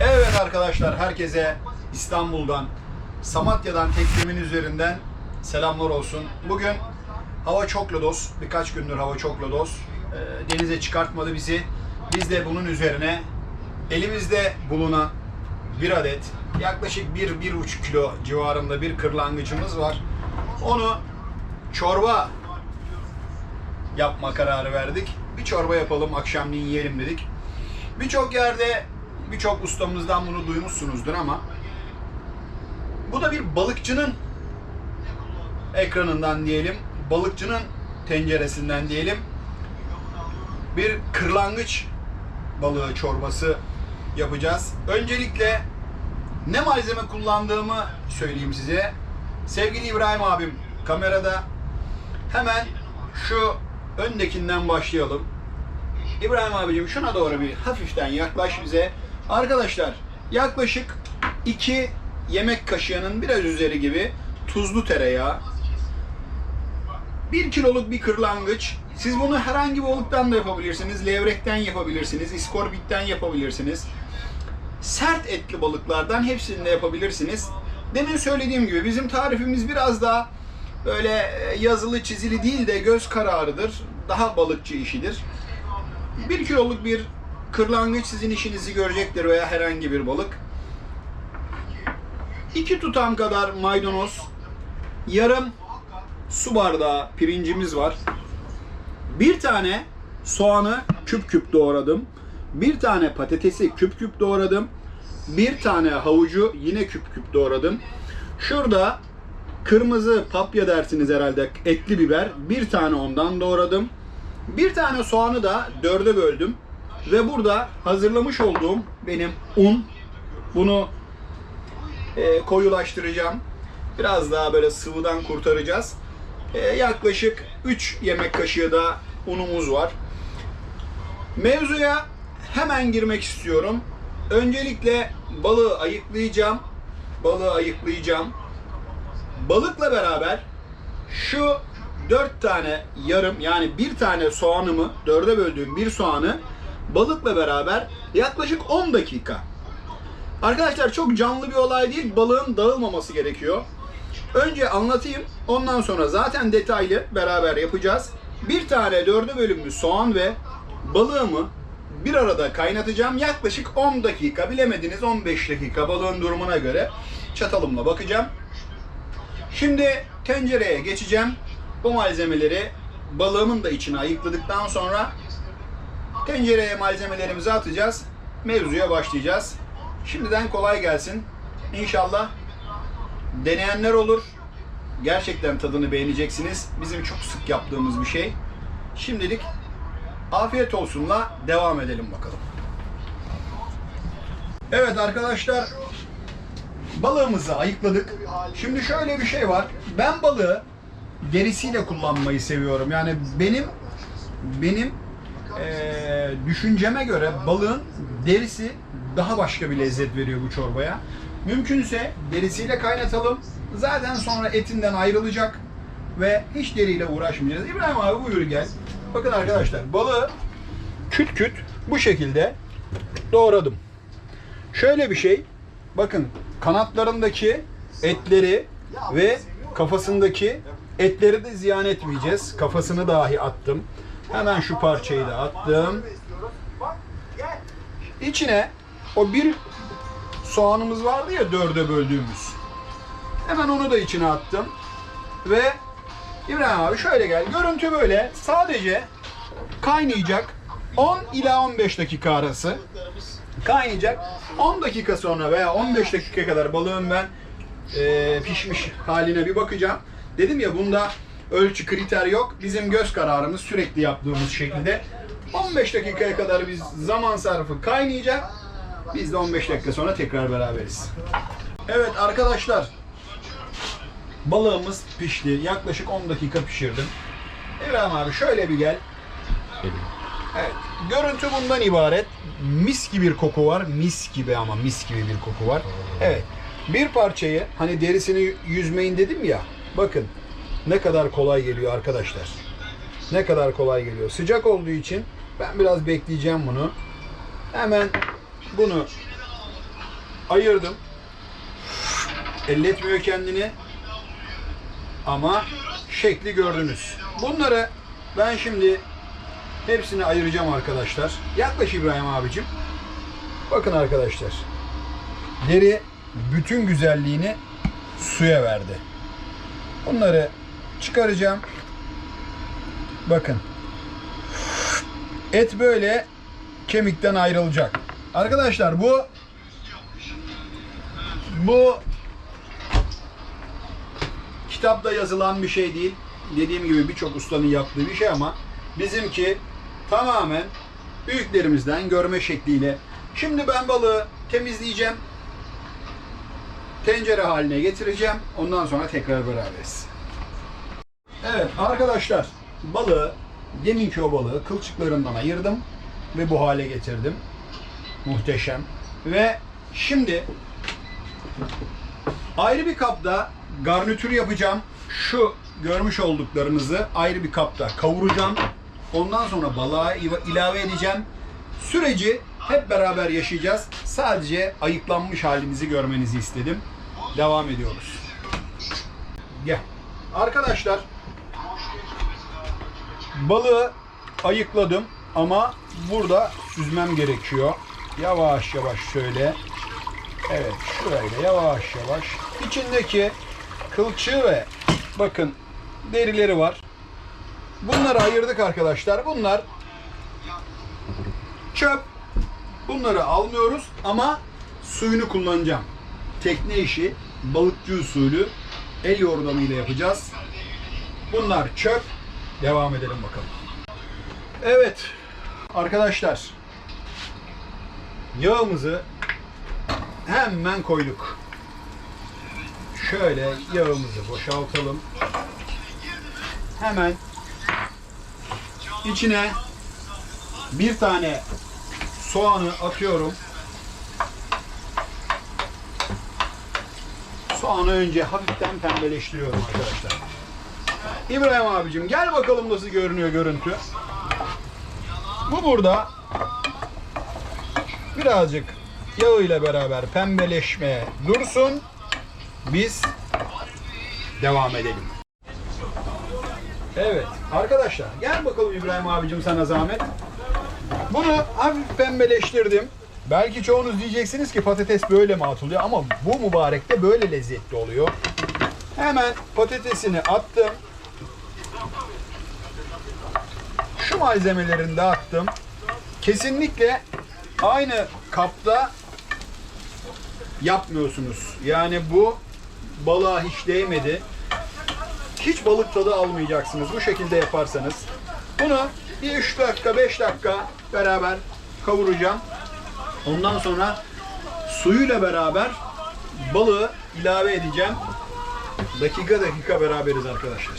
Evet arkadaşlar herkese İstanbul'dan, Samatya'dan teknemin üzerinden selamlar olsun. Bugün hava çok lodos. Birkaç gündür hava çok lodos. Ee, denize çıkartmadı bizi. Biz de bunun üzerine elimizde bulunan bir adet yaklaşık 1-1,5 kilo civarında bir kırlangıcımız var. Onu çorba yapma kararı verdik. Bir çorba yapalım, akşamleyin yiyelim dedik. Birçok yerde, birçok ustamızdan bunu duymuşsunuzdur ama bu da bir balıkçının ekranından diyelim, balıkçının tenceresinden diyelim. Bir kırlangıç balığı çorbası yapacağız. Öncelikle ne malzeme kullandığımı söyleyeyim size. Sevgili İbrahim abim kamerada hemen şu öndekinden başlayalım. İbrahim abicim şuna doğru bir hafiften yaklaş bize. Arkadaşlar yaklaşık 2 yemek kaşığının biraz üzeri gibi tuzlu tereyağı. 1 kiloluk bir kırlangıç. Siz bunu herhangi bir balıktan da yapabilirsiniz. Levrekten yapabilirsiniz. iskorbitten yapabilirsiniz. Sert etli balıklardan hepsini de yapabilirsiniz. Demin söylediğim gibi bizim tarifimiz biraz daha böyle e, yazılı çizili değil de göz kararıdır. Daha balıkçı işidir. 1 kiloluk bir kırlangıç sizin işinizi görecektir veya herhangi bir balık. 2 tutam kadar maydanoz, yarım su bardağı pirincimiz var. Bir tane soğanı küp küp doğradım. Bir tane patatesi küp küp doğradım. Bir tane havucu yine küp küp doğradım. Şurada kırmızı papya dersiniz herhalde etli biber. Bir tane ondan doğradım. Bir tane soğanı da dörde böldüm. Ve burada hazırlamış olduğum benim un. Bunu e, koyulaştıracağım. Biraz daha böyle sıvıdan kurtaracağız. E, yaklaşık 3 yemek kaşığı da unumuz var. Mevzuya hemen girmek istiyorum. Öncelikle balığı ayıklayacağım. Balığı ayıklayacağım. Balıkla beraber şu 4 tane yarım yani bir tane soğanımı dörde böldüğüm bir soğanı balıkla beraber yaklaşık 10 dakika. Arkadaşlar çok canlı bir olay değil. Balığın dağılmaması gerekiyor. Önce anlatayım. Ondan sonra zaten detaylı beraber yapacağız. Bir tane dörde bölümlü soğan ve balığımı bir arada kaynatacağım. Yaklaşık 10 dakika, bilemediniz 15 dakika balığın durumuna göre çatalımla bakacağım. Şimdi tencereye geçeceğim. Bu malzemeleri balığımın da içine ayıkladıktan sonra tencereye malzemelerimizi atacağız. Mevzuya başlayacağız. Şimdiden kolay gelsin. İnşallah deneyenler olur. Gerçekten tadını beğeneceksiniz. Bizim çok sık yaptığımız bir şey. Şimdilik afiyet olsunla devam edelim bakalım. Evet arkadaşlar balığımızı ayıkladık. Şimdi şöyle bir şey var. Ben balığı derisiyle kullanmayı seviyorum. Yani benim benim eee, düşünceme göre balığın derisi daha başka bir lezzet veriyor bu çorbaya. Mümkünse derisiyle kaynatalım. Zaten sonra etinden ayrılacak ve hiç deriyle uğraşmayacağız. İbrahim abi buyur gel. Bakın arkadaşlar balığı küt küt bu şekilde doğradım. Şöyle bir şey. Bakın kanatlarındaki etleri ve kafasındaki etleri de ziyan etmeyeceğiz. Kafasını dahi attım. Hemen şu parçayı da attım. İçine o bir soğanımız vardı ya dörde böldüğümüz. Hemen onu da içine attım. Ve İbrahim abi şöyle gel. Görüntü böyle. Sadece kaynayacak. 10 ila 15 dakika arası kaynayacak. 10 dakika sonra veya 15 dakika kadar balığın ben e, pişmiş haline bir bakacağım. Dedim ya bunda ölçü kriter yok. Bizim göz kararımız sürekli yaptığımız şekilde 15 dakikaya kadar biz zaman sarfı kaynayacak. Biz de 15 dakika sonra tekrar beraberiz. Evet arkadaşlar balığımız pişti. Yaklaşık 10 dakika pişirdim. İbrahim abi şöyle bir gel. Evet. Görüntü bundan ibaret. Mis gibi bir koku var. Mis gibi ama mis gibi bir koku var. Evet. Bir parçayı hani derisini yüzmeyin dedim ya. Bakın ne kadar kolay geliyor arkadaşlar. Ne kadar kolay geliyor. Sıcak olduğu için ben biraz bekleyeceğim bunu. Hemen bunu ayırdım. Elletmiyor kendini. Ama şekli gördünüz. Bunları ben şimdi hepsini ayıracağım arkadaşlar. Yaklaş İbrahim abicim. Bakın arkadaşlar. Deri bütün güzelliğini suya verdi. Bunları çıkaracağım. Bakın. Et böyle kemikten ayrılacak. Arkadaşlar bu bu kitapta yazılan bir şey değil. Dediğim gibi birçok ustanın yaptığı bir şey ama bizimki tamamen büyüklerimizden görme şekliyle. Şimdi ben balığı temizleyeceğim. Tencere haline getireceğim. Ondan sonra tekrar beraberiz. Evet arkadaşlar balığı deminki o balığı kılçıklarından ayırdım ve bu hale getirdim. Muhteşem. Ve şimdi ayrı bir kapta garnitür yapacağım. Şu görmüş olduklarınızı ayrı bir kapta kavuracağım. Ondan sonra balığa ilave edeceğim. Süreci hep beraber yaşayacağız. Sadece ayıklanmış halimizi görmenizi istedim. Devam ediyoruz. Gel. Arkadaşlar balığı ayıkladım ama burada süzmem gerekiyor. Yavaş yavaş şöyle. Evet şurayla yavaş yavaş. İçindeki kılçığı ve bakın derileri var. Bunları ayırdık arkadaşlar. Bunlar çöp. Bunları almıyoruz ama suyunu kullanacağım. Tekne işi balıkçı usulü el yordamıyla yapacağız. Bunlar çöp. Devam edelim bakalım. Evet arkadaşlar yağımızı hemen koyduk. Şöyle yağımızı boşaltalım. Hemen içine bir tane soğanı atıyorum. Soğanı önce hafiften pembeleştiriyorum arkadaşlar. İbrahim abicim gel bakalım nasıl görünüyor görüntü. Bu burada birazcık yağı ile beraber pembeleşmeye dursun. Biz devam edelim. Evet arkadaşlar gel bakalım İbrahim abicim sana zahmet. Bunu hafif pembeleştirdim. Belki çoğunuz diyeceksiniz ki patates böyle mi atılıyor ama bu mübarek de böyle lezzetli oluyor. Hemen patatesini attım. Şu malzemelerini de attım. Kesinlikle aynı kapta yapmıyorsunuz. Yani bu balığa hiç değmedi. Hiç balık tadı almayacaksınız bu şekilde yaparsanız. Bunu bir 3 dakika 5 dakika beraber kavuracağım. Ondan sonra suyuyla beraber balığı ilave edeceğim. Dakika dakika beraberiz arkadaşlar.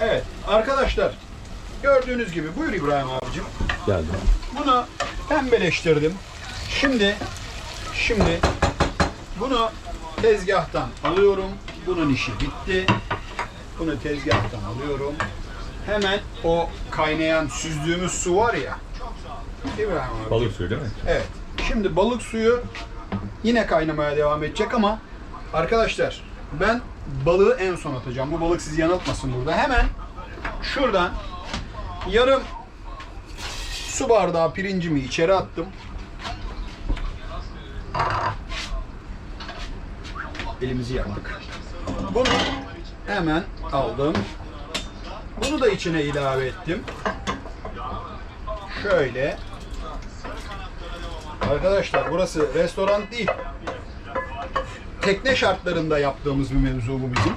Evet arkadaşlar gördüğünüz gibi buyur İbrahim abicim. Geldim. Bunu pembeleştirdim. Şimdi şimdi bunu tezgahtan alıyorum. Bunun işi bitti. Bunu tezgahtan alıyorum. Hemen o kaynayan süzdüğümüz su var ya. İbrahim abi. Balık suyu değil mi? Evet. Şimdi balık suyu yine kaynamaya devam edecek ama arkadaşlar ben balığı en son atacağım. Bu balık sizi yanıltmasın burada. Hemen şuradan yarım su bardağı pirincimi içeri attım. Elimizi yaktık. Bunu hemen aldım. Bunu da içine ilave ettim. Şöyle Arkadaşlar burası restoran değil. Tekne şartlarında yaptığımız bir mevzu bu bizim.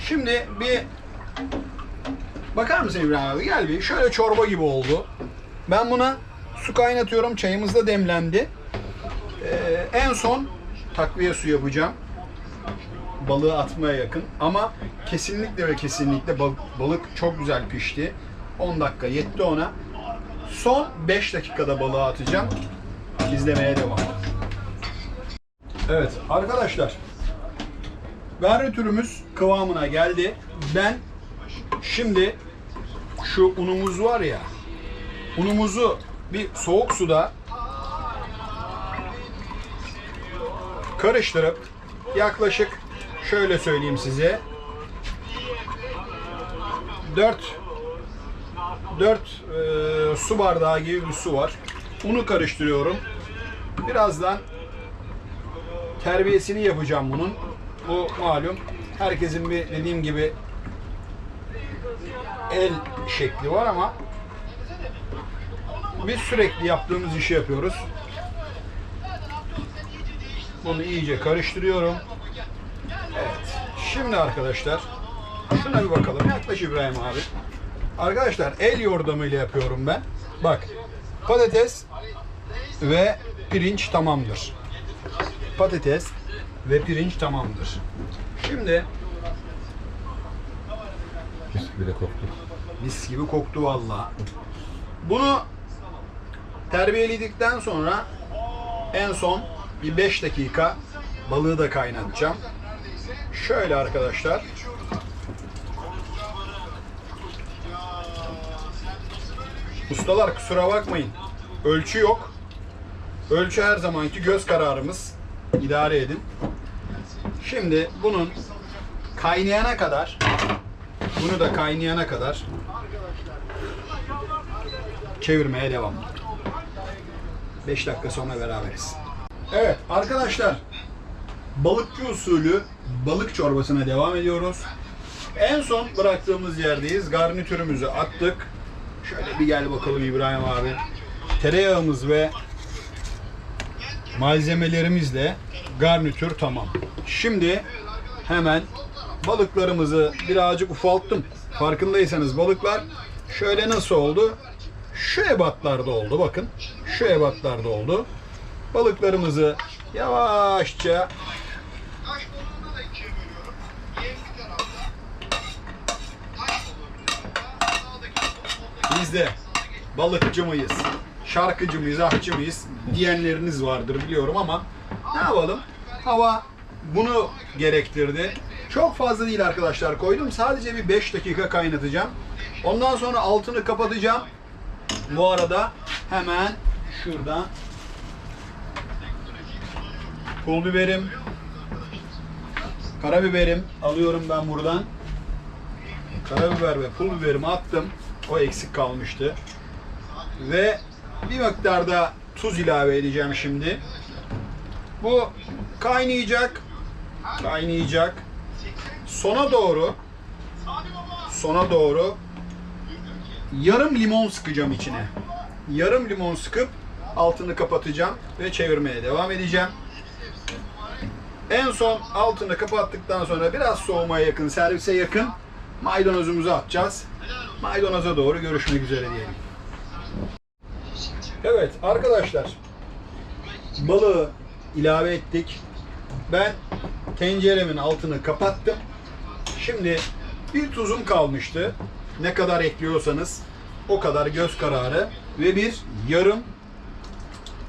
Şimdi bir bakar mısın İbrahim abi? Gel bir. Şöyle çorba gibi oldu. Ben buna su kaynatıyorum. Çayımız da demlendi. Ee, en son takviye su yapacağım. Balığı atmaya yakın. Ama kesinlikle ve kesinlikle bal- balık çok güzel pişti. 10 dakika yetti ona. Son 5 dakikada balığı atacağım. İzlemeye devam. Evet arkadaşlar. Garnitürümüz kıvamına geldi. Ben şimdi şu unumuz var ya unumuzu bir soğuk suda karıştırıp yaklaşık şöyle söyleyeyim size 4 4 e, su bardağı gibi bir su var. Unu karıştırıyorum. Birazdan terbiyesini yapacağım bunun. Bu malum herkesin bir dediğim gibi el şekli var ama biz sürekli yaptığımız işi yapıyoruz. Bunu iyice karıştırıyorum. Evet. Şimdi arkadaşlar şuna bir bakalım. Yaklaş İbrahim abi. Arkadaşlar el yordamıyla yapıyorum ben. Bak patates ve pirinç tamamdır. Patates ve pirinç tamamdır. Şimdi Mis gibi de koktu. mis gibi koktu valla. Bunu terbiyeledik sonra en son bir 5 dakika balığı da kaynatacağım. Şöyle arkadaşlar. Ustalar kusura bakmayın. Ölçü yok. Ölçü her zamanki göz kararımız. İdare edin. Şimdi bunun kaynayana kadar bunu da kaynayana kadar çevirmeye devam. 5 dakika sonra beraberiz. Evet arkadaşlar balıkçı usulü balık çorbasına devam ediyoruz. En son bıraktığımız yerdeyiz. Garnitürümüzü attık. Şöyle bir gel bakalım İbrahim abi. Tereyağımız ve malzemelerimizle garnitür tamam. Şimdi hemen balıklarımızı birazcık ufalttım. Farkındaysanız balıklar şöyle nasıl oldu? Şu ebatlarda oldu bakın. Şu ebatlarda oldu. Balıklarımızı yavaşça biz de balıkçı mıyız? Şarkıcı mıyız, ahçı mıyız diyenleriniz vardır biliyorum ama ne yapalım? Hava bunu gerektirdi. Çok fazla değil arkadaşlar koydum. Sadece bir 5 dakika kaynatacağım. Ondan sonra altını kapatacağım. Bu arada hemen şuradan pul biberim, karabiberim alıyorum ben buradan. Karabiber ve pul biberimi attım. O eksik kalmıştı. Ve bir miktarda tuz ilave edeceğim şimdi. Bu kaynayacak. Kaynayacak. Sona doğru sona doğru yarım limon sıkacağım içine. Yarım limon sıkıp altını kapatacağım ve çevirmeye devam edeceğim. En son altını kapattıktan sonra biraz soğumaya yakın, servise yakın maydanozumuzu atacağız. Maydanoza doğru görüşmek üzere diyelim. Evet arkadaşlar balığı ilave ettik. Ben tenceremin altını kapattım. Şimdi bir tuzum kalmıştı. Ne kadar ekliyorsanız o kadar göz kararı ve bir yarım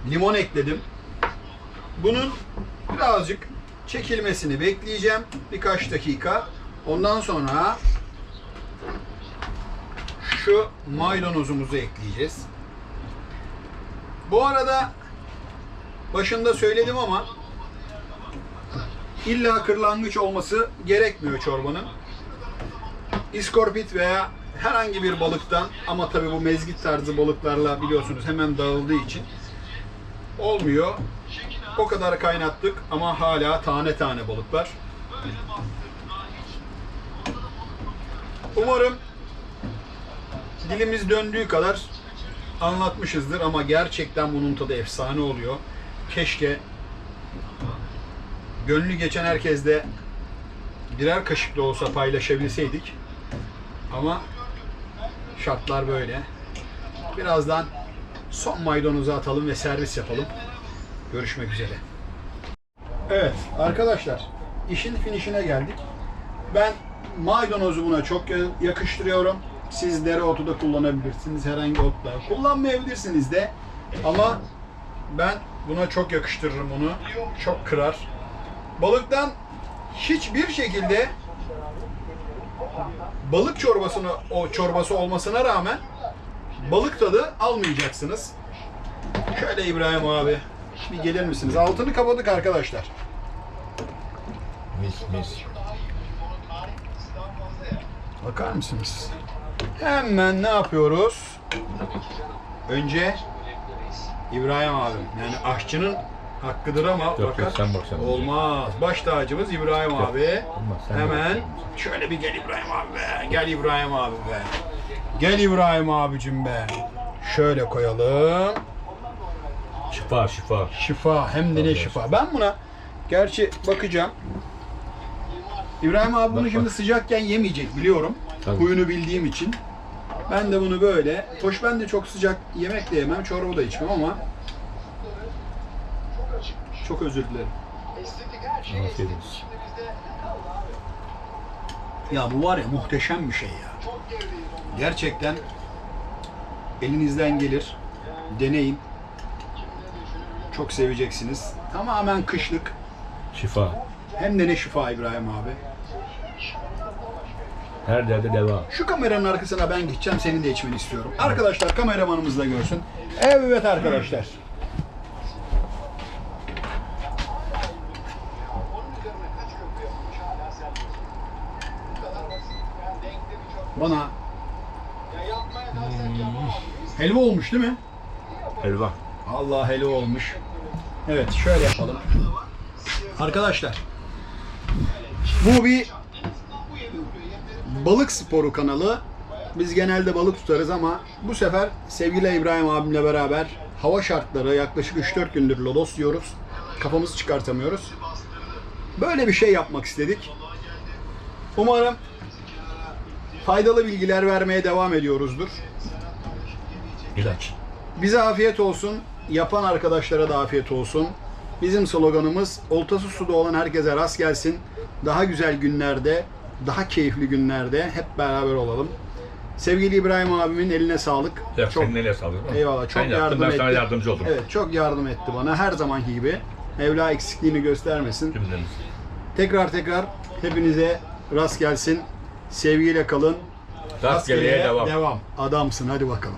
limon ekledim. Bunun birazcık çekilmesini bekleyeceğim birkaç dakika. Ondan sonra şu maydanozumuzu ekleyeceğiz. Bu arada başında söyledim ama illa kırlangıç olması gerekmiyor çorbanın. İskorpit veya herhangi bir balıktan ama tabii bu mezgit tarzı balıklarla biliyorsunuz hemen dağıldığı için olmuyor. O kadar kaynattık ama hala tane tane balıklar. Umarım dilimiz döndüğü kadar anlatmışızdır ama gerçekten bunun tadı efsane oluyor. Keşke gönlü geçen herkesle birer kaşık da olsa paylaşabilseydik. Ama şartlar böyle. Birazdan son maydanozu atalım ve servis yapalım. Görüşmek üzere. Evet arkadaşlar işin finişine geldik. Ben maydanozu buna çok ya- yakıştırıyorum. Siz dereotu da kullanabilirsiniz. Herhangi otlar. Kullanmayabilirsiniz de. Ama ben buna çok yakıştırırım onu. Çok kırar. Balıktan hiçbir şekilde balık çorbasını o çorbası olmasına rağmen balık tadı almayacaksınız. Şöyle İbrahim abi bir gelir misiniz? Altını kapadık arkadaşlar. Mis mis. Bakar mısınız? Hemen ne yapıyoruz? Önce İbrahim abi. Yani aşçının hakkıdır ama yok, fakat sen bak sen. olmaz. Baş tacımız İbrahim abi. Olmaz, Hemen bak. şöyle bir gel İbrahim abi be. Gel İbrahim abi be. Gel İbrahim abicim be. Şöyle koyalım. Şifa şifa. Şifa hem de ne şifa. Ben buna gerçi bakacağım. İbrahim abi bunu Bak, şimdi bak. sıcakken yemeyecek biliyorum. Tabii. Huyunu bildiğim için. Ben de bunu böyle. Hoş ben de çok sıcak yemek de yemem, çorba da içmem ama çok özür dilerim. Şey Afiyet olsun. Ya bu var ya muhteşem bir şey ya. Gerçekten elinizden gelir. Deneyin. Çok seveceksiniz. Tamamen kışlık. Şifa. Hem de ne şifa İbrahim abi. Her derde deva. Şu kameranın arkasına ben gideceğim, senin de içmeni istiyorum. Arkadaşlar kameramanımız da görsün. Evet arkadaşlar. Bana helva olmuş değil mi? Helva. Allah helva olmuş. Evet şöyle yapalım. Arkadaşlar bu bir balık sporu kanalı. Biz genelde balık tutarız ama bu sefer sevgili İbrahim abimle beraber hava şartları yaklaşık 3-4 gündür lodos yiyoruz. Kafamızı çıkartamıyoruz. Böyle bir şey yapmak istedik. Umarım faydalı bilgiler vermeye devam ediyoruzdur. İlaç. Bize afiyet olsun. Yapan arkadaşlara da afiyet olsun. Bizim sloganımız oltası suda olan herkese rast gelsin. Daha güzel günlerde, daha keyifli günlerde hep beraber olalım. Sevgili İbrahim abimin eline sağlık. Ya çok senin nereye sağlık? eyvallah. Çok yaptın, yardım ben etti. sana yardımcı oldum. Evet, çok yardım etti bana her zamanki gibi. Mevla eksikliğini göstermesin. Cümlemiz. Tekrar tekrar hepinize rast gelsin. Sevgiyle kalın. Rastgeleye devam. devam. Adamsın hadi bakalım.